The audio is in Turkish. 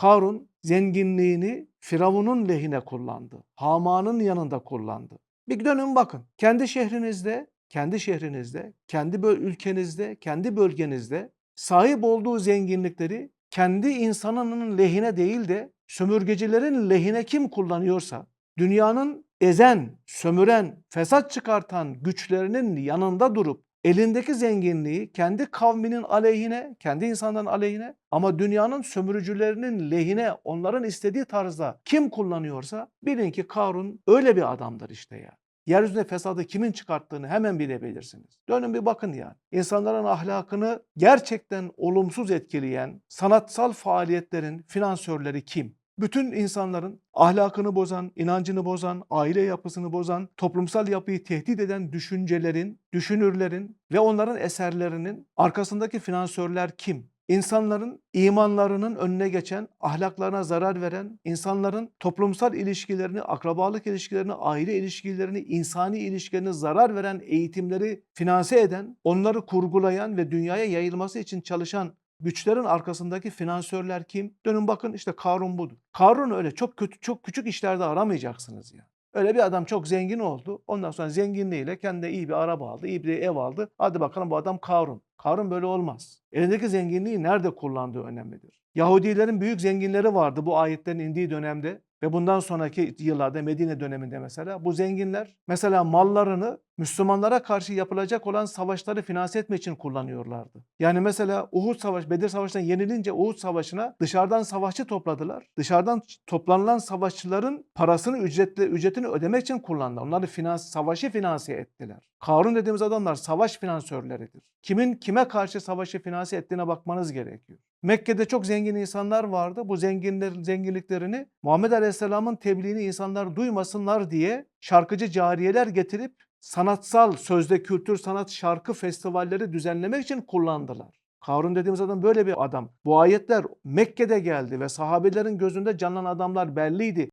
Karun zenginliğini Firavun'un lehine kullandı. Haman'ın yanında kullandı. Bir dönün bakın. Kendi şehrinizde, kendi şehrinizde, kendi ülkenizde, kendi bölgenizde sahip olduğu zenginlikleri kendi insanının lehine değil de sömürgecilerin lehine kim kullanıyorsa, dünyanın ezen, sömüren, fesat çıkartan güçlerinin yanında durup elindeki zenginliği kendi kavminin aleyhine, kendi insanların aleyhine ama dünyanın sömürücülerinin lehine onların istediği tarzda kim kullanıyorsa bilin ki Karun öyle bir adamdır işte ya. Yeryüzünde fesadı kimin çıkarttığını hemen bilebilirsiniz. Dönün bir bakın yani. İnsanların ahlakını gerçekten olumsuz etkileyen sanatsal faaliyetlerin finansörleri kim? Bütün insanların ahlakını bozan, inancını bozan, aile yapısını bozan, toplumsal yapıyı tehdit eden düşüncelerin, düşünürlerin ve onların eserlerinin arkasındaki finansörler kim? İnsanların imanlarının önüne geçen, ahlaklarına zarar veren, insanların toplumsal ilişkilerini, akrabalık ilişkilerini, aile ilişkilerini, insani ilişkilerini zarar veren eğitimleri finanse eden, onları kurgulayan ve dünyaya yayılması için çalışan güçlerin arkasındaki finansörler kim? Dönün bakın işte Karun budur. Karun öyle çok kötü, çok küçük işlerde aramayacaksınız ya. Öyle bir adam çok zengin oldu. Ondan sonra zenginliğiyle kendine iyi bir araba aldı, iyi bir ev aldı. Hadi bakalım bu adam Karun. Karun böyle olmaz. Elindeki zenginliği nerede kullandığı önemlidir. Yahudilerin büyük zenginleri vardı bu ayetlerin indiği dönemde ve bundan sonraki yıllarda Medine döneminde mesela bu zenginler mesela mallarını Müslümanlara karşı yapılacak olan savaşları finanse etmek için kullanıyorlardı. Yani mesela Uhud Savaşı, Bedir Savaşı'ndan yenilince Uhud Savaşı'na dışarıdan savaşçı topladılar. Dışarıdan toplanılan savaşçıların parasını, ücretle, ücretini ödemek için kullandılar. Onları finans, savaşı finanse ettiler. Karun dediğimiz adamlar savaş finansörleridir. Kimin kime karşı savaşı finanse ettiğine bakmanız gerekiyor. Mekke'de çok zengin insanlar vardı. Bu zenginlerin zenginliklerini Muhammed Aleyhisselam'ın tebliğini insanlar duymasınlar diye şarkıcı cariyeler getirip sanatsal, sözde kültür, sanat, şarkı festivalleri düzenlemek için kullandılar. Karun dediğimiz adam böyle bir adam. Bu ayetler Mekke'de geldi ve sahabelerin gözünde canlanan adamlar belliydi.